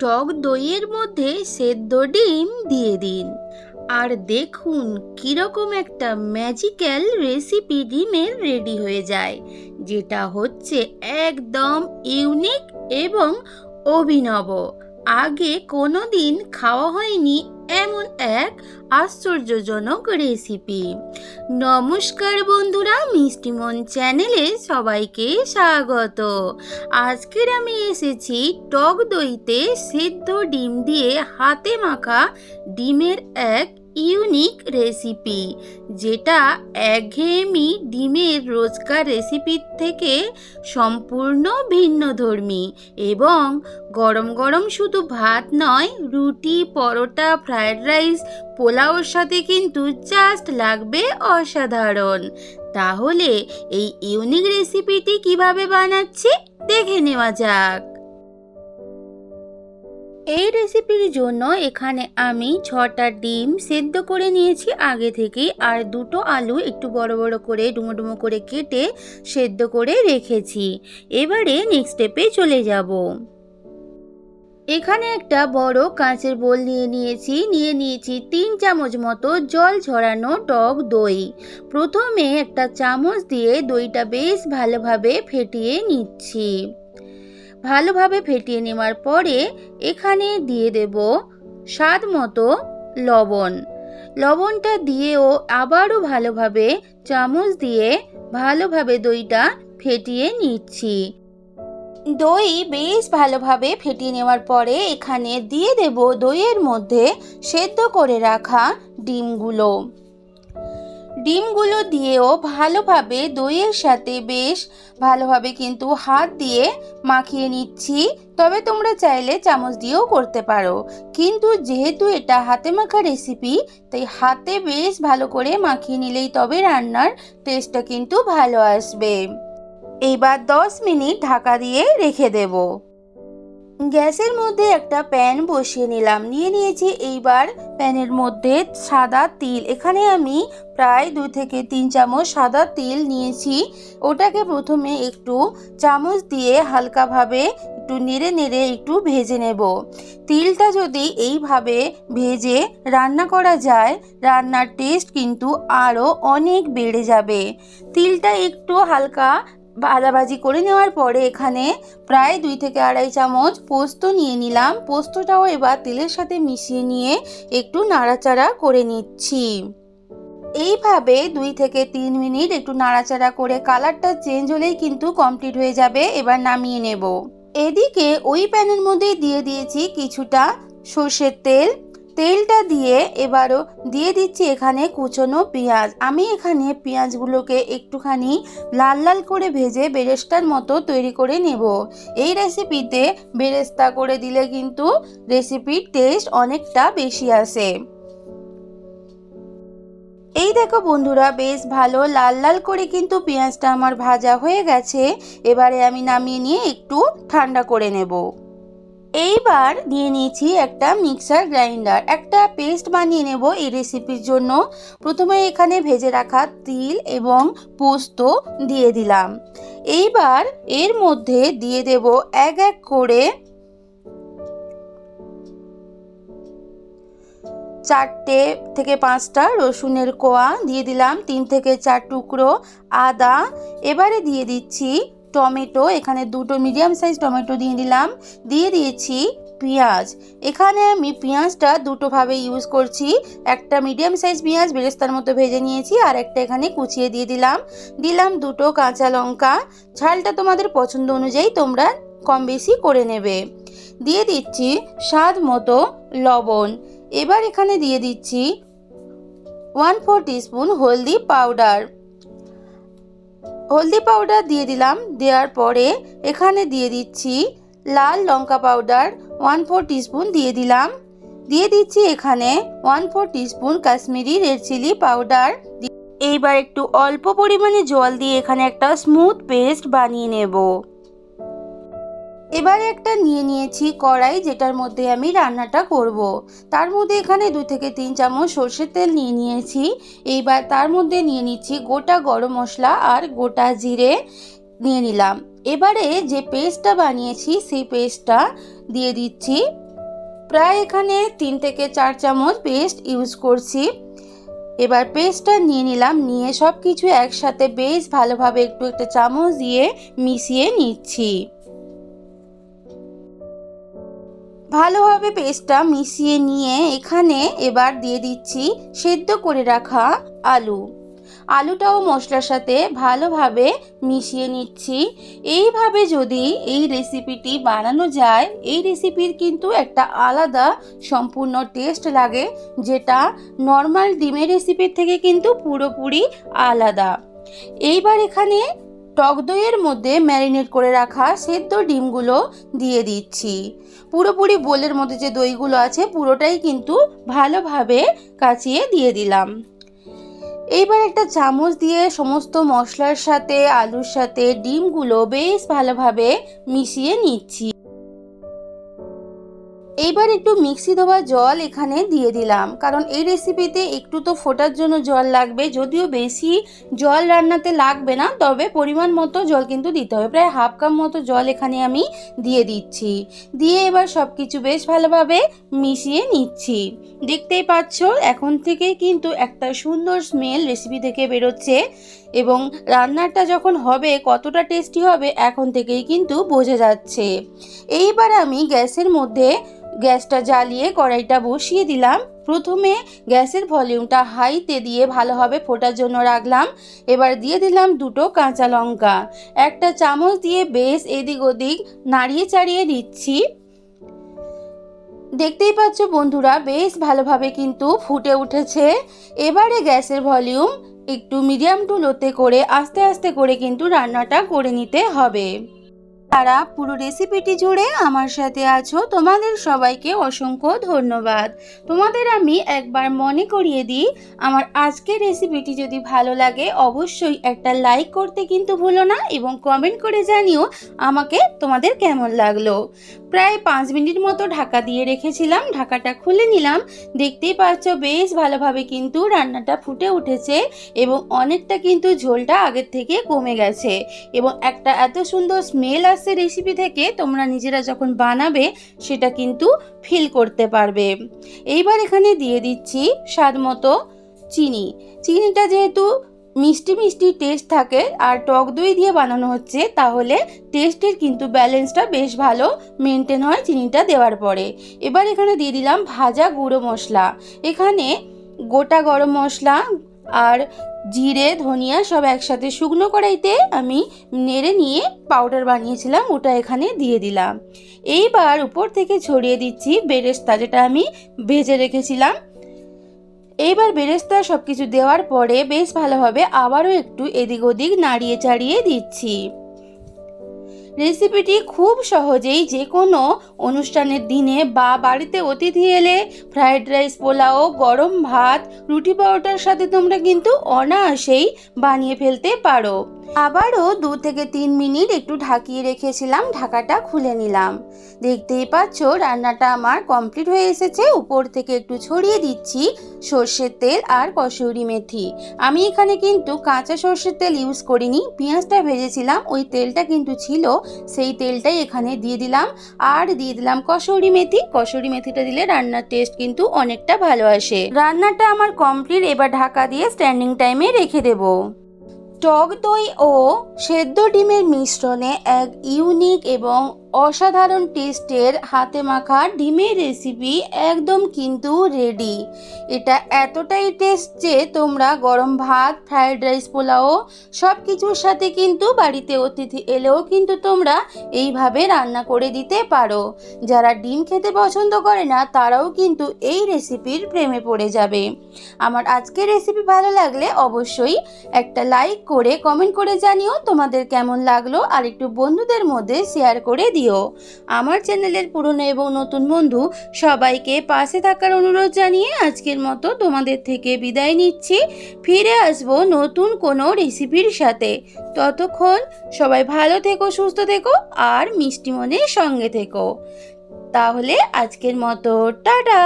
টক দইয়ের মধ্যে সেদ্ধ ডিম দিয়ে দিন। আর দেখুন কীরকম একটা ম্যাজিক্যাল রেসিপি ডিমের রেডি হয়ে যায়, যেটা হচ্ছে একদম ইউনিক এবং অভিনব। আগে কোনো দিন খাওয়া হয়নি এমন এক আশ্চর্যজনক রেসিপি নমস্কার বন্ধুরা মিষ্টিমন চ্যানেলে সবাইকে স্বাগত। আজকের আমি এসেছি টক দইতে সিদ্ধ ডিম দিয়ে হাতে মাখা ডিমের এক ইউনিক রেসিপি, যেটা একঘেয়েমি ডিমের রোজকার রেসিপির থেকে সম্পূর্ণ ভিন্নধর্মী এবং গরম গরম শুধু ভাত নয়, রুটি, পরোটা, ফ্রায়েড রাইস, পোলাওর সাথে কিন্তু জাস্ট লাগবে অসাধারণ। তাহলে এই ইউনিক রেসিপিটি কীভাবে বানাচ্ছি, দেখে নেওয়া যাক। এই রেসিপির জন্য এখানে আমি ছটা ডিম সেদ্ধ করে নিয়েছি। আগে থেকেই আর দুটো আলু একটু বড় বড় করে, ডুমো ডুমো করে কেটে সেদ্ধ করে রেখেছি। এবারে নেক্সট স্টেপে চলে যাব। এখানে একটা বড় কাঁচের বোল নিয়ে নিয়েছি। নিয়ে নিয়েছি তিন চামচ মতো জল ঝরানো টক দই। প্রথমে একটা চামচ দিয়ে দইটা বেশ ভালোভাবে ফেটিয়ে নিচ্ছি। ভালোভাবে ফেটিয়ে নেওয়ার পরে এখানে দিয়ে দেব স্বাদ মতো লবণ। লবণটা দিয়েও আবারও ভালোভাবে চামচ দিয়ে ভালোভাবে দইটা ফেটিয়ে নিচ্ছি। দই বেশ ভালোভাবে ফেটিয়ে নেওয়ার পরে এখানে দিয়ে দেব দইয়ের মধ্যে সেদ্ধ করে রাখা ডিমগুলো। ডিমগুলো দিয়েও ভালোভাবে দইয়ের সাথে বেশ ভালোভাবে কিন্তু হাত দিয়ে মাখিয়ে নিচ্ছি। তবে তোমরা চাইলে চামচ দিয়েও করতে পারো। কিন্তু যেহেতু এটা হাতে মাখা রেসিপি তাই হাতে বেশ ভালো করে মাখিয়ে নিলেই তবে রান্নার টেস্টটা কিন্তু ভালো আসবে। এইবার দশ মিনিট ঢাকা দিয়ে রেখে দেব। গ্যাসের মধ্যে একটা প্যান বসিয়ে নিলাম। নিয়ে নিয়েছি এইবার প্যানের মধ্যে সাদা তিল। এখানে আমি প্রায় দুই থেকে তিন চামচ সাদা তিল নিয়েছি। ওটাকে প্রথমে একটু চামচ দিয়ে হালকাভাবে একটু নেড়ে নেড়ে একটু ভেজে নেব। তিলটা যদি এইভাবে ভেজে রান্না করা যায়, রান্নার টেস্ট কিন্তু আরও অনেক বেড়ে যাবে। তিলটা একটু হালকা ভাজাভাজি করে নেওয়ার পরে এখানে প্রায় দুই থেকে আড়াই চামচ পোস্ত নিয়ে নিলাম। পোস্তটাও এবার তেলের সাথে মিশিয়ে নিয়ে একটু নাড়াচাড়া করে নিচ্ছি। এইভাবে দুই থেকে তিন মিনিট একটু নাড়াচাড়া করে কালারটা চেঞ্জ হলেই কিন্তু কমপ্লিট হয়ে যাবে, এবার নামিয়ে নেব। এদিকে ওই প্যানের মধ্যে দিয়ে দিয়েছি কিছুটা সর্ষের তেল। তেলটা দিয়ে এবারও দিয়ে দিচ্ছি এখানে কুচনো পেঁয়াজ। আমি এখানে পেঁয়াজগুলোকে একটুখানি লাল লাল করে ভেজে বেরেস্তার মতো তৈরি করে নেব। এই রেসিপিতে বেরেস্তা করে দিলে কিন্তু রেসিপির টেস্ট অনেকটা বেশি আসে। এই দেখো বন্ধুরা, বেশ ভালো লাল লাল করে কিন্তু পেঁয়াজটা আমার ভাজা হয়ে গেছে। এবারে আমি নামিয়ে নিয়ে একটু ঠান্ডা করে নেব। এইবার নিয়ে নিয়েছি একটা মিক্সার গ্রাইন্ডার। একটা পেস্ট বানিয়ে নেব এই রেসিপির জন্য। প্রথমে এখানে ভেজে রাখা তিল এবং পোস্ত দিয়ে দিলাম। এইবার এর মধ্যে দিয়ে দেব এক এক করে চারটে থেকে পাঁচটা রসুনের কোয়া। দিয়ে দিলাম তিন থেকে চার টুকরো আদা। এবারে দিয়ে দিচ্ছি টমেটো, এখানে দুটো মিডিয়াম সাইজ টমেটো দিয়ে দিলাম। দিয়ে দিয়েছি পেঁয়াজ। এখানে আমি পেঁয়াজটা দুটোভাবে ইউজ করছি। একটা মিডিয়াম সাইজ পেঁয়াজ বেরেস্তার মতো ভেজে নিয়েছি আর একটা এখানে কুচিয়ে দিয়ে দিলাম। দিলাম দুটো কাঁচা লঙ্কা। ঝালটা তোমাদের পছন্দ অনুযায়ী তোমরা কম বেশি করে নেবে। দিয়ে দিচ্ছি স্বাদ মতো লবণ। এবার এখানে দিয়ে দিচ্ছি ওয়ান ফোর টিস্পুন হলদি পাউডার হলদি পাউডার দিয়ে দিলাম। দেওয়ার পরে এখানে দিয়ে দিচ্ছি লাল লঙ্কা পাউডার ওয়ান ফোর টিস্পুন দিয়ে দিলাম। দিয়ে দিচ্ছি এখানে one four teaspoon Kashmiri red chili powder এইবার একটু অল্প পরিমাণে জল দিয়ে এখানে একটা স্মুথ পেস্ট বানিয়ে নেব। এবারে একটা নিয়ে নিয়েছি কড়াই, যেটার মধ্যে আমি রান্নাটা করব। তার মধ্যে এখানে দু থেকে তিন চামচ সর্ষের তেল নিয়ে নিয়েছি। এইবার তার মধ্যে নিয়ে নিচ্ছি গোটা গরম মশলা আর গোটা জিরে নিয়ে নিলাম। এবারে যে পেস্টটা বানিয়েছি, সেই পেস্টটা দিয়ে দিচ্ছি। প্রায় এখানে তিন থেকে চার চামচ পেস্ট ইউজ করছি। এবার পেস্টটা নিয়ে নিলাম, নিয়ে সব কিছু একসাথে বেশ ভালোভাবে একটু একটা চামচ দিয়ে মিশিয়ে নিচ্ছি। ভালোভাবে পেস্টটা মিশিয়ে নিয়ে এখানে এবার দিয়ে দিচ্ছি সেদ্ধ করে রাখা আলু। আলুটাও মশলার সাথে ভালোভাবে মিশিয়ে নিচ্ছি। এইভাবে যদি এই রেসিপিটি বানানো যায়, এই রেসিপির কিন্তু একটা আলাদা সম্পূর্ণ টেস্ট লাগে, যেটা নর্মাল ডিমের রেসিপির থেকে কিন্তু পুরোপুরি আলাদা। এইবার এখানে টক দইয়ের মধ্যে ম্যারিনেট করে রাখা সেদ্ধ ডিমগুলো দিয়ে দিচ্ছি। পুরোপুরি বোলের মধ্যে যে দইগুলো আছে, পুরোটাই কিন্তু ভালোভাবে কাচিয়ে দিয়ে দিলাম। এইবার একটা চামচ দিয়ে সমস্ত মশলার সাথে, আলুর সাথে ডিমগুলো বেশ ভালোভাবে মিশিয়ে নিচ্ছি। এইবার একটু মিক্সি ধোয়া জল এখানে দিয়ে দিলাম। কারণ এই রেসিপিতে একটু তো ফোটার জন্য জল লাগবে, যদিও বেশি জল রান্নাতে লাগবে না, তবে পরিমাণ মতো জল কিন্তু দিতে হবে। প্রায় হাফ কাপ মতো জল এখানে আমি দিয়ে দিচ্ছি। দিয়ে এবার সব কিছু বেশ ভালোভাবে মিশিয়ে নিচ্ছি। দেখতেই পাচ্ছ, এখন থেকে কিন্তু একটা সুন্দর স্মেল রেসিপি থেকে বেরোচ্ছে। এবং রান্নাটা যখন হবে, কতটা টেস্টি হবে, এখন থেকেই কিন্তু বোঝা যাচ্ছে। এইবার আমি গ্যাসের মধ্যে গ্যাসটা জ্বালিয়ে কড়াইটা বসিয়ে দিলাম। প্রথমে গ্যাসের ভলিউমটা হাইতে দিয়ে ভালোভাবে ফোটার জন্য রাখলাম। এবার দিয়ে দিলাম দুটো কাঁচা লঙ্কা। একটা চামচ দিয়ে বেশ এদিক ওদিক নাড়িয়ে চাড়িয়ে দিচ্ছি দেখতেই পাচ্ছ বন্ধুরা, বেশ ভালোভাবে কিন্তু ফুটে উঠেছে। এবারে গ্যাসের ভলিউম একটু মিডিয়াম টু লোতে করে আস্তে আস্তে করে কিন্তু রান্নাটা করে নিতে হবে। তারা পুরো রেসিপিটি জুড়ে আমার সাথে আছো, তোমাদের সবাইকে অসংখ্য ধন্যবাদ। তোমাদের আমি একবার মনে করিয়ে দিই, আমার আজকের রেসিপিটি যদি ভালো লাগে অবশ্যই একটা লাইক করতে কিন্তু ভুলো না এবং কমেন্ট করে জানিও আমাকে তোমাদের কেমন লাগল। প্রায় পাঁচ মিনিট মতো ঢাকা দিয়ে রেখেছিলাম। ঢাকাটা খুলে নিলাম। দেখতেই পাচ্ছ, বেশ ভালোভাবে কিন্তু রান্নাটা ফুটে উঠেছে এবং অনেকটা কিন্তু ঝোলটা আগের থেকে কমে গেছে এবং একটা এত সুন্দর স্মেল আসছে রেসিপি থেকে, তোমরা নিজেরা যখন বানাবে, সেটা কিন্তু ফিল করতে পারবে। এইবার এখানে দিয়ে দিচ্ছি স্বাদ মতো চিনি। চিনিটা যেহেতু মিষ্টি মিষ্টি টেস্ট থাকে আর টক দই দিয়ে বানানো হচ্ছে, তাহলে টেস্টের কিন্তু ব্যালেন্সটা বেশ ভালো মেনটেন হয় চিনিটা দেওয়ার পরে। এবার এখানে দিয়ে দিলাম ভাজা গুঁড়ো মশলা। এখানে গোটা গরম মশলা আর জিরে, ধনিয়া সব একসাথে শুকনো কড়াইতে আমি নেড়ে নিয়ে পাউডার বানিয়েছিলাম, ওটা এখানে দিয়ে দিলাম। এইবার উপর থেকে ছড়িয়ে দিচ্ছি বেরেস্তা, যেটা আমি ভেজে রেখেছিলাম। এইবার বেরেস্তা সব কিছু দেওয়ার পরে বেশ ভালোভাবে আবারও একটু এদিক ওদিক নাড়িয়ে চাড়িয়ে দিচ্ছি। রেসিপিটি খুব সহজেই যে কোনো অনুষ্ঠানের দিনে বা বাড়িতে অতিথি এলে ফ্রায়েড রাইস, পোলাও, গরম ভাত, রুটি পরোটার সাথে তোমরা কিন্তু অনায়াসেই বানিয়ে ফেলতে পারো। আবারও দু থেকে তিন মিনিট একটু ঢাকিয়ে রেখেছিলাম, ঢাকাটা খুলে নিলাম। দেখতেই পাচ্ছ, রান্নাটা আমার কমপ্লিট হয়ে এসেছে। উপর থেকে একটু ছড়িয়ে দিচ্ছি সর্ষের তেল আর কসুরি মেথি। আমি এখানে কিন্তু কাঁচা সর্ষের তেল ইউজ করিনি, পেঁয়াজটা ভেজেছিলাম, ওই তেলটা কিন্তু ছিল, সেই তেলটাই এখানে দিয়ে দিলাম। আর দিয়ে দিলাম কসুরি মেথি, কসুরি মেথিটা দিলে রান্নার টেস্ট কিন্তু অনেকটা ভালো আসে। রান্নাটা আমার কমপ্লিট, এবার ঢাকা দিয়ে স্ট্যান্ডিং টাইমে রেখে দেবো। টক দই ও সেদ্ধ ডিমের মিশ্রণে এক ইউনিক এবং অসাধারণ টেস্টের হাতে মাখা ডিমের রেসিপি একদম কিন্তু রেডি এটা এতটাই টেস্ট যে তোমরা গরম ভাত ফ্রায়েড রাইস পোলাও সব কিছুর সাথে কিন্তু বাড়িতে অতিথি এলেও কিন্তু তোমরা এইভাবে রান্না করে দিতে পারো। যারা ডিম খেতে পছন্দ করে না, তারাও কিন্তু এই রেসিপির প্রেমে পড়ে যাবে। আমার আজকের রেসিপি ভালো লাগলে অবশ্যই একটা লাইক করে কমেন্ট করে জানিও তোমাদের কেমন লাগল, আর একটু বন্ধুদের মধ্যে শেয়ার করে দিও আমার চ্যানেলের পুরনো এবং নতুন বন্ধু সবাইকে পাশে থাকার অনুরোধ জানিয়ে আজকের মতো তোমাদের থেকে বিদায় নিচ্ছি। ফিরে আসব নতুন কোনো রেসিপির সাথে। ততক্ষণ সবাই ভালো থেকো, সুস্থ থেকো আর মিষ্টি মনের সঙ্গে থেকো। তাহলে আজকের মতো, টাটা!